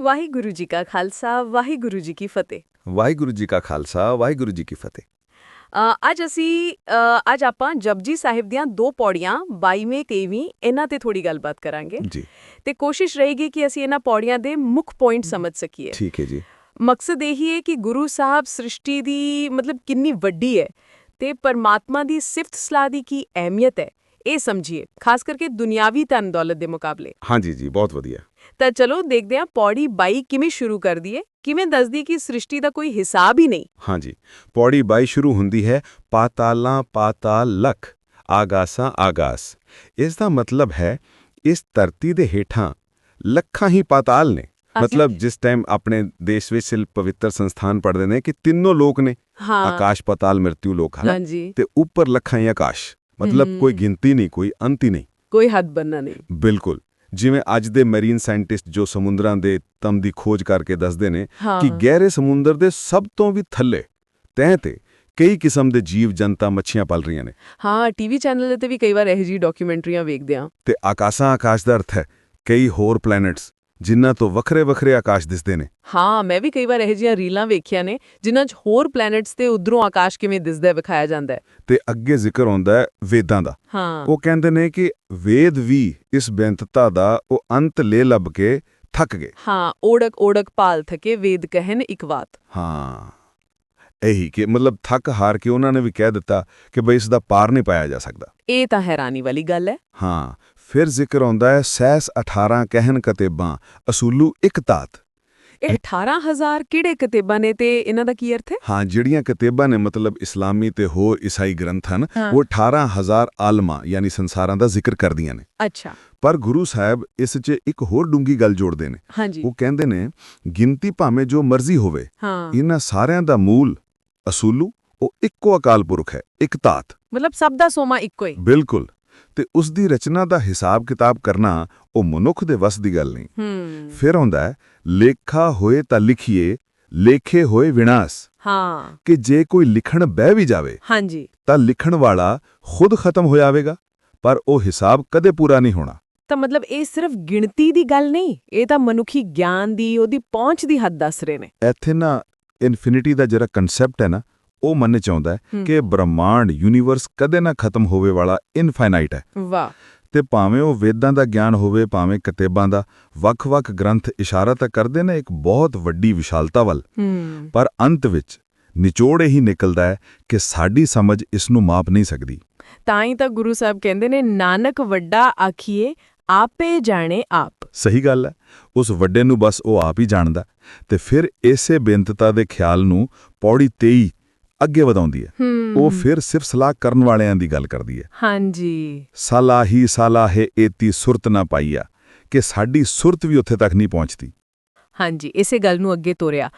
ਵਾਹਿਗੁਰੂ ਜੀ ਕਾ ਖਾਲਸਾ ਵਾਹਿਗੁਰੂ ਜੀ ਕੀ ਫਤਿਹ। ਵਾਹਿਗੁਰੂ ਜੀ ਕਾ ਖਾਲਸਾ ਵਾਹਿਗੁਰੂ ਜੀ ਕੀ ਫਤਿਹ। ਅ, ਅੱਜ ਅਸੀਂ ਅੱਜ ਆਪਾਂ ਜਪਜੀ ਸਾਹਿਬ ਦੀਆਂ ਦੋ ਪੌੜੀਆਂ 22ਵੇਂ 23ਵੀਂ ਇਹਨਾਂ ਤੇ ਥੋੜੀ ਗੱਲਬਾਤ ਕਰਾਂਗੇ। ਜੀ। ਤੇ ਕੋਸ਼ਿਸ਼ ਰਹੇਗੀ ਕਿ ਅਸੀਂ ਇਹਨਾਂ ਪੌੜੀਆਂ ਦੇ ਮੁੱਖ ਪੁਆਇੰਟ ਸਮਝ ਸਕੀਏ। ਠੀਕ ਹੈ ਜੀ। ਮਕਸਦ ਇਹੀ ਹੈ ਕਿ ਗੁਰੂ ਸਾਹਿਬ ਸ੍ਰਿਸ਼ਟੀ ਦੀ ਮਤਲਬ ਕਿੰਨੀ ਵੱਡੀ ਹੈ ਤੇ ਪਰਮਾਤਮਾ ਦੀ ਸਿਫਤ ਸਲਾਹ ਦੀ ਕੀ ਅਹਿਮੀਅਤ ਹੈ ਇਹ ਸਮਝੀਏ ਖਾਸ ਕਰਕੇ ਦੁਨਿਆਵੀ ਧਨ ਦੌਲਤ ਦੇ ਮੁਕਾਬਲੇ। ਹਾਂਜੀ ਜੀ ਬਹੁਤ ਵਧੀਆ। ਤਾਂ ਚਲੋ ਦੇਖਦੇ ਹਾਂ ਪੌੜੀ 22 ਕਿਵੇਂ ਸ਼ੁਰੂ ਕਰਦੀ ਹੈ। ਕਿਵੇਂ ਦੱਸਦੀ ਕਿ ਸ੍ਰਿਸ਼ਟੀ ਦਾ ਕੋਈ ਹਿਸਾਬ ਹੀ ਨਹੀਂ। ਹਾਂਜੀ ਪੌੜੀ 22 ਸ਼ੁਰੂ ਹੁੰਦੀ ਹੈ ਪਾਤਾਲਾਂ ਪਾਤਾਲ ਲਖ ਆਗਾਸਾਂ ਆਗਾਸ। ਇਸ ਦਾ ਮਤਲਬ ਹੈ ਇਸ ਧਰਤੀ ਦੇ ਹੇਠਾਂ ਲੱਖਾਂ ਹੀ ਪਾਤਾਲ ਨੇ। ਮਤਲਬ ਜਿਸ ਟਾਈਮ ਆਪਣੇ ਦੇਸ਼ ਵਿੱਚ ਸਿਲ ਪਵਿੱਤਰ ਸੰਸਥਾਨ ਪੜ੍ਹਦੇ ਨੇ ਕਿ ਤਿੰਨੋਂ ਲੋਕ ਨੇ। ਆਕਾਸ਼ ਪਾਤਾਲ ਮ੍ਰਿਤਿੂ ਲੋਕ ਹਨ। ਤੇ ਉੱਪਰ ਲੱਖਾਂ ਹੀ ਆਕਾਸ਼। ਮਤਲਬ ਕੋਈ ਗਿਣਤੀ ਨਹੀਂ ਕੋਈ ਅੰਤ ਹੀ ਨਹੀਂ। ਕੋਈ ਹੱਦ ਬੰਨਾ ਨਹੀਂ। ਬਿਲਕੁਲ। ਜਿਵੇਂ ਅੱਜ ਦੇ ਮੈਰੀਨ ਸਾਇੰਟਿਸਟ ਜੋ ਸਮੁੰਦਰਾਂ ਦੇ ਤਮ ਦੀ ਖੋਜ ਕਰਕੇ ਦੱਸਦੇ ਨੇ ਕਿ ਗਹਿਰੇ ਸਮੁੰਦਰ ਦੇ ਸਭ ਤੋਂ ਵੀ ਥੱਲੇ ਤਹਿ ਤੇ ਕਈ ਕਿਸਮ ਦੇ ਜੀਵ ਜੰਤਾ ਮੱਛੀਆਂ ਪਲ ਰਹੀਆਂ ਨੇ। ਹਾਂ ਟੀਵੀ ਚੈਨਲ ਤੇ ਵੀ ਕਈ ਵਾਰ ਇਹੋ ਜਿਹੀ ਡਾਕੂਮੈਂਟਰੀਆਂ ਵੇਖਦੇ ਆ। ਤੇ ਆਕਾਸ਼ਾਂ ਆਕਾਸ਼ ਦਾ ਅਰਥ ਹੈ ਕਈ ਹੋਰ ਪਲੈਨਟਸ ਜਿਨ੍ਹਾਂ ਤੋਂ ਵੱਖਰੇ ਵੱਖਰੇ ਆਕਾਸ਼ ਦਿਸਦੇ ਨੇ। ਹਾਂ ਮੈਂ ਵੀ ਕਈ ਵਾਰ ਇਹੋ ਜਿਹੀਆਂ ਰੀਲਾਂ ਵੇਖੀਆਂ ਨੇ ਜਿਨ੍ਹਾਂ 'ਚ ਹੋਰ ਪਲੈਨਟਸ ਤੇ ਉਧਰੋਂ ਆਕਾਸ਼ ਕਿਵੇਂ ਦਿਸਦਾ ਵਿਖਾਇਆ ਜਾਂਦਾ ਹੈ। ਤੇ ਅੱਗੇ ਜ਼ਿਕਰ ਆਉਂਦਾ ਹੈ ਵੇਦਾਂ ਦਾ। ਹਾਂ। ਉਹ ਕਹਿੰਦੇ ਨੇ ਕਿ ਵੇਦ ਵੀ ਇਸ ਬੇਅੰਤਤਾ ਦਾ ਉਹ ਅੰਤ ਲੈ ਲੱਭ ਕੇ ਥੱਕ ਗਏ। ਹਾਂ ਓੜਕ ਓੜਕ ਪਾਲ ਥਕੇ ਵੇਦ ਕਹਿਨ ਇੱਕ ਬਾਤ ਹਾਂ ਇਹੀ ਕਿ ਮਤਲਬ ਥੱਕ ਹਾਰ ਕੇ ਉਹਨਾਂ ਨੇ ਵੀ ਕਹਿ ਦਿੱਤਾ ਕਿ ਬਈ ਇਸ ਦਾ ਪਾਰ ਨਹੀਂ ਪਾਇਆ ਜਾ ਸਕਦਾ। ਇਹ ਤਾਂ ਹੈਰਾਨੀ ਵਾਲੀ ਗੱਲ ਹੈ। ਹਾਂ ਫਿਰ ਜ਼ਿਕਰ ਆਉਂਦਾ ਹੈ ਸੈਸ 18 ਕਹਿਨ ਕਤੇਬਾਂ ਅਸੂਲੂ ਇੱਕ ਤਾਤ ਇਹ 18000 ਕਿਹੜੇ ਕਿਤਾਬਾਂ ਨੇ ਤੇ ਇਹਨਾਂ ਦਾ ਕੀ ਅਰਥ ਹੈ? ਹਾਂ ਜਿਹੜੀਆਂ ਕਤੇਬਾਂ ਨੇ ਮਤਲਬ ਇਸਲਾਮੀ ਤੇ ਹੋਰ ਈਸਾਈ ਗ੍ਰੰਥ ਹਨ। ਉਹ 18000 ਆਲਮਾ ਯਾਨੀ ਸੰਸਾਰਾਂ ਦਾ ਜ਼ਿਕਰ ਕਰਦੀਆਂ ਨੇ। ਅੱਛਾ। ਪਰ ਗੁਰੂ ਸਾਹਿਬ ਇਸ 'ਚ ਇੱਕ ਹੋਰ ਡੂੰਗੀ ਗੱਲ ਜੋੜਦੇ ਨੇ। ਉਹ ਕਹਿੰਦੇ ਨੇ ਗਿਣਤੀ ਭਾਵੇਂ ਜੋ ਮਰਜ਼ੀ ਹੋਵੇ ਇਹਨਾਂ ਸਾਰਿਆਂ ਦਾ ਮੂਲ ਅਸੂਲੂ ਉਹ ਇੱਕੋ ਅਕਾਲ ਪੁਰਖ ਹੈ ਇੱਕ ਤਾਤ ਮਤਲਬ ਸਭ ਦਾ ਸੋਮਾ ਇੱਕੋ ਹੀ ਬਿਲਕੁਲ। ਤੇ ਉਸ ਦੀ ਰਚਨਾ ਦਾ ਹਿਸਾਬ ਕਿਤਾਬ ਕਰਨਾ ਉਹ ਮਨੁੱਖ ਦੇ ਵੱਸ ਦੀ ਗੱਲ ਨਹੀਂ। ਫਿਰ ਆਉਂਦਾ ਹੈ ਲੇਖਾ ਹੋਏ ਤਾਂ ਲਿਖੀਏ ਲੇਖੇ ਹੋਏ ਵਿਨਾਸ਼। ਹਾਂ। ਕਿ ਜੇ ਕੋਈ ਲਿਖਣ ਬਹਿ ਵੀ ਜਾਵੇ ਹਾਂਜੀ। ਤਾਂ ਲਿਖਣ ਵਾਲਾ ਖੁਦ ਖਤਮ ਹੋ ਜਾਵੇਗਾ ਪਰ ਉਹ ਹਿਸਾਬ ਕਦੇ ਪੂਰਾ ਨਹੀਂ ਹੋਣਾ। ਤਾਂ ਮਤਲਬ ਇਹ ਸਿਰਫ ਗਿਣਤੀ ਦੀ ਗੱਲ ਨਹੀਂ ਇਹ ਤਾਂ ਮਨੁੱਖੀ ਗਿਆਨ ਦੀ ਉਹਦੀ ਪਹੁੰਚ ਦੀ ਹੱਦ ਦੱਸ ਰਹੇ ਨੇ। ਇੱਥੇ ਨਾ ਇਨਫਿਨਿਟੀ ਦਾ ਜਿਹੜਾ ਕਨਸੈਪਟ ਹੈ ਨਾ ਉਹ ਮੰਨ ਚਾਹੁੰਦਾ ਹੈ। ਕਿ ਬ੍ਰਹਮਾਂਡ ਯੂਨੀਵਰਸ ਕਦੇ ਨਾ ਖਤਮ ਹੋਵੇ ਵਾਲਾ ਇਨਫਾਈਨਾਈਟ ਹੈ। ਵਾਹ। ਤੇ ਭਾਵੇਂ ਉਹ ਵੇਦਾਂ ਦਾ ਗਿਆਨ ਹੋਵੇ ਭਾਵੇਂ ਕਿਤਾਬਾਂ ਦਾ ਵੱਖ-ਵੱਖ ਗ੍ਰੰਥ ਇਸ਼ਾਰਾ ਤਾਂ ਕਰਦੇ ਨੇ ਇੱਕ ਬਹੁਤ ਵੱਡੀ ਵਿਸ਼ਾਲਤਾ ਵੱਲ। ਪਰ ਅੰਤ ਵਿੱਚ ਨਿਚੋੜ ਇਹੀ ਨਿਕਲਦਾ ਹੈ ਕਿ ਸਾਡੀ ਸਮਝ ਇਸ ਨੂੰ ਮਾਪ ਨਹੀਂ ਸਕਦੀ। ਤਾਂ ਹੀ ਤਾਂ ਗੁਰੂ ਸਾਹਿਬ ਕਹਿੰਦੇ ਨੇ ਨਾਨਕ ਵੱਡਾ ਆਖੀਏ ਆਪੇ ਜਾਣੇ ਆਪ। ਸਹੀ ਗੱਲ ਹੈ। ਉਸ ਵੱਡੇ ਨੂੰ ਬਸ ਉਹ ਆਪ ਹੀ ਜਾਣਦਾ। ਤੇ ਫਿਰ ਇਸੇ ਬੇਨਤਤਾ ਦੇ ਖਿਆਲ ਨੂੰ ਪੌੜੀ 23 ਅੱਗੇ ਵਧਾਉਂਦੀ ਹੈ। ਉਹ ਫਿਰ ਸਿਰਫ ਸਲਾਹ ਕਰਨ ਵਾਲਿਆਂ ਦੀ ਗੱਲ ਕਰਦੀ ਹੈ। ਹਾਂਜੀ। ਸਲਾਹੀ ਸਲਾਹੇ ਏਤੀ ਸੁਰਤ ਨਾ ਪਾਈਆ ਕਿ ਸਾਡੀ ਸੁਰਤ ਵੀ ਉੱਥੇ ਤੱਕ ਨਹੀਂ ਪਹੁੰਚਦੀ। ਹਾਂਜੀ ਇਸੇ ਗੱਲ ਨੂੰ ਅੱਗੇ ਤੋਰਿਆ।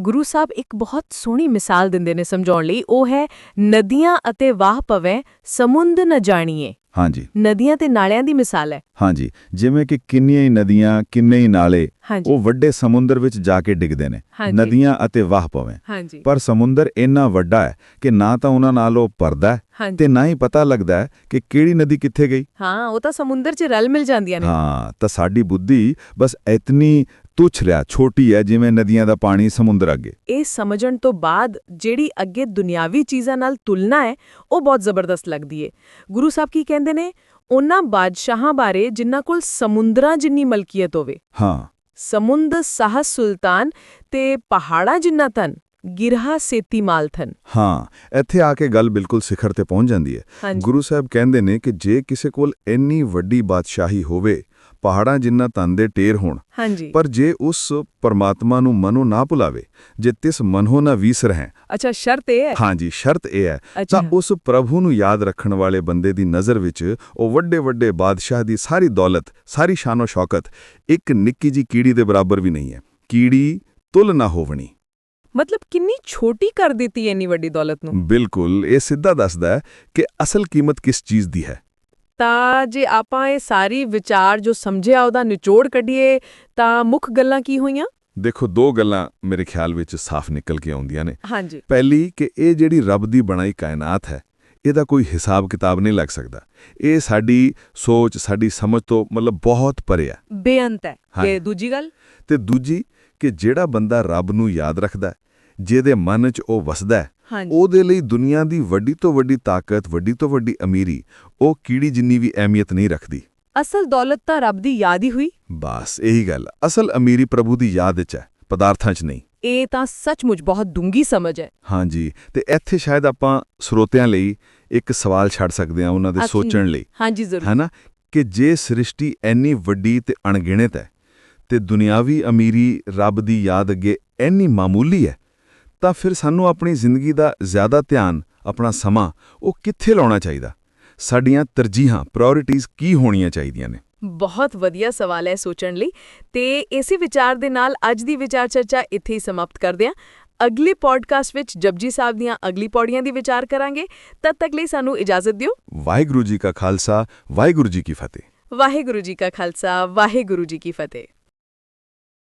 ਗੁਰੂ ਸਾਹਿਬ ਇੱਕ ਬਹੁਤ ਸੋਹਣੀ ਮਿਸਾਲ ਦਿੰਦੇ ਨੇ ਸਮਝਾਉਣ ਲਈ। ਉਹ ਹੈ ਨਦੀਆਂ ਅਤੇ ਵਾਹ ਪਵੈ ਸਮੁੰਦ ਨ ਜਾਣੀਏ। ਹਾਂਜੀ। ਨਦੀਆਂ ਤੇ ਨਾਲਿਆਂ ਦੀ ਮਿਸਾਲ ਹੈ। ਹਾਂਜੀ ਜਿਵੇਂ ਕਿ ਕਿੰਨੀਆਂ ਹੀ ਨਦੀਆਂ ਕਿੰਨੇ ਹੀ ਨਾਲੇ ਉਹ ਵੱਡੇ ਸਮੁੰਦਰ ਵਿੱਚ ਜਾ ਕੇ ਡਿੱਗਦੇ ਨੇ। ਨਦੀਆਂ ਅਤੇ ਵਾਹ ਪਵੇਂ ਹਾਂਜੀ। ਪਰ ਸਮੁੰਦਰ ਇੰਨਾ ਵੱਡਾ ਹੈ ਕਿ ਨਾ ਤਾਂ ਉਹਨਾਂ ਨਾਲ ਉਹ ਪਰਦਾ ਤੇ ਨਾ ਹੀ ਪਤਾ ਲੱਗਦਾ ਕਿ ਕਿਹੜੀ ਨਦੀ ਕਿੱਥੇ ਗਈ। ਹਾਂ ਉਹ ਤਾਂ ਸਮੁੰਦਰ 'ਚ ਰਲ ਮਿਲ ਜਾਂਦੀਆਂ ਨੇ। ਹਾਂ ਤਾਂ ਸਾਡੀ ਬੁੱਧੀ ਬਸ ਇਤਨੀ ਤੁੱਛ ਰਿਆ ਛੋਟੀ ਹੈ ਜਿਵੇਂ ਨਦੀਆਂ ਦਾ ਪਾਣੀ ਸਮੁੰਦਰ ਅੱਗੇ। ਇਹ ਸਮਝਣ ਤੋਂ ਬਾਅਦ ਜਿਹੜੀ ਅੱਗੇ ਦੁਨਿਆਵੀ ਚੀਜ਼ਾਂ ਨਾਲ ਤੁਲਨਾ ਹੈ ਉਹ ਬਹੁਤ ਜ਼ਬਰਦਸਤ ਲੱਗਦੀ ਏ। ਗੁਰੂ ਸਾਹਿਬ ਕੀ ਕਹਿੰਦੇ ਨੇ? ਉਹਨਾਂ ਬਾਦਸ਼ਾਹਾਂ ਬਾਰੇ ਜਿਨ੍ਹਾਂ ਕੋਲ ਸਮੁੰਦਰਾਂ ਜਿੰਨੀ ਮਲਕੀਅਤ ਹੋਵੇ। ਹਾਂ। ਸਮੁੰਦ ਸਾਹ ਸੁਲਤਾਨ ਤੇ ਪਹਾੜਾਂ ਜਿੰਨਾ ਤਨ ਗਿਰਹਾ ਸੇਤੀ ਮਾਲਥਨ ਹਾਂ ਇੱਥੇ ਆ ਕੇ ਗੱਲ ਬਿਲਕੁਲ ਸਿਖਰ ਤੇ ਪਹੁੰਚ ਜਾਂਦੀ ਹੈ ਗੁਰੂ ਸਾਹਿਬ ਕਹਿੰਦੇ ਨੇ ਕਿ ਜੇ ਕਿਸੇ ਕੋਲ ਇੰਨੀ ਵੱਡੀ ਬਾਦਸ਼ਾਹੀ ਹੋਵੇ ਪਹਾੜਾਂ ਜਿੰਨਾ ਤਨ ਦੇ ਟੇਰ ਹੋਣ। ਪਰ ਜੇ ਉਸ ਪਰਮਾਤਮਾ ਨੂੰ ਮਨੋ ਨਾ ਭੁਲਾਵੇ ਜੇ ਤਿਸ ਮਨੋ ਨਾ ਵੀਸਰ ਹੈ ਅੱਛਾ ਸ਼ਰਤ ਇਹ ਹੈ। ਹਾਂਜੀ ਸ਼ਰਤ ਇਹ ਹੈ। ਤਾਂ ਉਸ ਪ੍ਰਭੂ ਨੂੰ ਯਾਦ ਰੱਖਣ ਵਾਲੇ ਬੰਦੇ ਦੀ ਨਜ਼ਰ ਵਿੱਚ ਉਹ ਵੱਡੇ ਵੱਡੇ ਬਾਦਸ਼ਾਹ ਦੀ ਸਾਰੀ ਦੌਲਤ ਸਾਰੀ ਸ਼ਾਨੋ ਸ਼ੌਕਤ ਇੱਕ ਨਿੱਕੀ ਜੀ ਕੀੜੀ ਦੇ ਬਰਾਬਰ ਵੀ ਨਹੀਂ ਹੈ। ਕੀੜੀ ਤੁਲ ਨਾ ਹੋਵਣੀ। ਮਤਲਬ ਕਿੰਨੀ ਛੋਟੀ ਕਰ ਦਿੱਤੀ ਇੰਨੀ ਵੱਡੀ ਦੌਲਤ ਨੂੰ? ਬਿਲਕੁਲ ਇਹ ਸਿੱਧਾ ਦੱਸਦਾ ਹੈ ਕਿ ਅਸਲ ਕੀਮਤ ਕਿਸ ਚੀਜ਼ ਦੀ ਹੈ। ਤਾਂ ਜੇ ਆਪਾਂ ਇਹ ਸਾਰੀ ਵਿਚਾਰ ਜੋ ਸਮਝਿਆ ਉਹਦਾ ਨਿਚੋੜ ਕੱਢੀਏ ਤਾਂ ਮੁੱਖ ਗੱਲਾਂ ਕੀ ਹੋਈਆਂ? ਦੇਖੋ ਦੋ ਗੱਲਾਂ ਮੇਰੇ ਖਿਆਲ ਵਿੱਚ ਸਾਫ਼ ਨਿਕਲ ਕੇ ਆਉਂਦੀਆਂ ਨੇ। ਹਾਂਜੀ। ਪਹਿਲੀ ਕਿ ਇਹ ਜਿਹੜੀ ਰੱਬ ਦੀ ਬਣਾਈ ਕਾਇਨਾਤ ਹੈ ਇਹਦਾ ਕੋਈ ਹਿਸਾਬ ਕਿਤਾਬ ਨਹੀਂ ਲੱਗ ਸਕਦਾ। ਇਹ ਸਾਡੀ ਸੋਚ ਸਾਡੀ ਸਮਝ ਤੋਂ ਮਤਲਬ ਬਹੁਤ ਪਰੇ ਹੈ। ਬੇਅੰਤ ਹੈ। ਤੇ ਦੂਜੀ ਗੱਲ? ਤੇ ਦੂਜੀ ਕਿ ਜਿਹੜਾ ਬੰਦਾ ਰੱਬ ਨੂੰ ਯਾਦ ਰੱਖਦਾ ਜਿਹਦੇ ਮਨ 'ਚ ਉਹ ਵਸਦਾ ਉਹਦੇ ਲਈ ਦੁਨੀਆ ਦੀ ਵੱਡੀ ਤੋਂ ਵੱਡੀ ਤਾਕਤ ਵੱਡੀ ਤੋਂ ਵੱਡੀ ਅਮੀਰੀ ਉਹ ਕੀੜੀ ਜਿੰਨੀ ਵੀ ਅਹਿਮੀਅਤ ਨਹੀਂ ਰੱਖਦੀ। ਅਸਲ ਦੌਲਤ ਤਾਂ ਰੱਬ ਦੀ ਯਾਦ ਹੀ ਹੋਈ। ਬਸ ਇਹੀ ਗੱਲ। ਅਸਲ ਅਮੀਰੀ ਪ੍ਰਭੂ ਦੀ ਯਾਦ 'ਚ ਹੈ ਪਦਾਰਥਾਂ 'ਚ ਨਹੀਂ। ਇਹ ਤਾਂ ਸੱਚਮੁੱਚ ਬਹੁਤ ਡੂੰਗੀ ਸਮਝ ਹੈ। ਹਾਂਜੀ ਤੇ ਇੱਥੇ ਸ਼ਾਇਦ ਆਪਾਂ ਸਰੋਤਿਆਂ ਲਈ ਇੱਕ ਸਵਾਲ ਛੱਡ ਸਕਦੇ ਹਾਂ ਉਹਨਾਂ ਦੇ ਸੋਚਣ ਲਈ। ਹਾਂਜੀ ਜ਼ਰੂਰ। ਹੈ ਨਾ ਕਿ ਜੇ ਸ੍ਰਿਸ਼ਟੀ ਇੰਨੀ ਵੱਡੀ ਤੇ ਅਣਗਿਣਤ ਹੈ ਤੇ ਦੁਨਿਆਵੀ ਅਮੀਰੀ ਰੱਬ ਦੀ ਯਾਦ ਅੱਗੇ ਇੰਨੀ ਮਾਮੂਲੀ ਹੈ ਤਾਂ ਫਿਰ ਸਾਨੂੰ ਆਪਣੀ ਜ਼ਿੰਦਗੀ ਦਾ ਜ਼ਿਆਦਾ ਧਿਆਨ ਆਪਣਾ ਸਮਾਂ ਉਹ ਕਿੱਥੇ ਲਾਉਣਾ ਚਾਹੀਦਾ? ਸਾਡੀਆਂ ਤਰਜੀਹਾਂ ਪ੍ਰਾਇੋਰਟੀਜ਼ ਕੀ ਹੋਣੀਆਂ ਚਾਹੀਦੀਆਂ ਨੇ? ਬਹੁਤ ਵਧੀਆ ਸਵਾਲ ਹੈ ਸੋਚਣ ਲਈ। ਤੇ ਇਸੇ ਵਿਚਾਰ ਦੇ ਨਾਲ ਅੱਜ ਦੀ ਵਿਚਾਰ ਚਰਚਾ ਇੱਥੇ ਹੀ ਸਮਾਪਤ ਕਰਦੇ ਹਾਂ। ਅਗਲੇ ਪੋਡਕਾਸਟ ਵਿੱਚ ਜਪਜੀ ਸਾਹਿਬ ਦੀਆਂ ਅਗਲੀ ਪੌੜੀਆਂ ਦੀ ਵਿਚਾਰ ਕਰਾਂਗੇ। ਤਦ ਤੱਕ ਲਈ ਸਾਨੂੰ ਇਜਾਜ਼ਤ ਦਿਓ। ਵਾਹਿਗੁਰੂ ਜੀ ਕਾ ਖਾਲਸਾ ਵਾਹਿਗੁਰੂ ਜੀ ਕੀ ਫਤਿਹ। ਵਾਹਿਗੁਰੂ ਜੀ ਕਾ ਖਾਲਸਾ ਵਾਹਿਗੁਰੂ ਜੀ ਕੀ ਫਤਿਹ।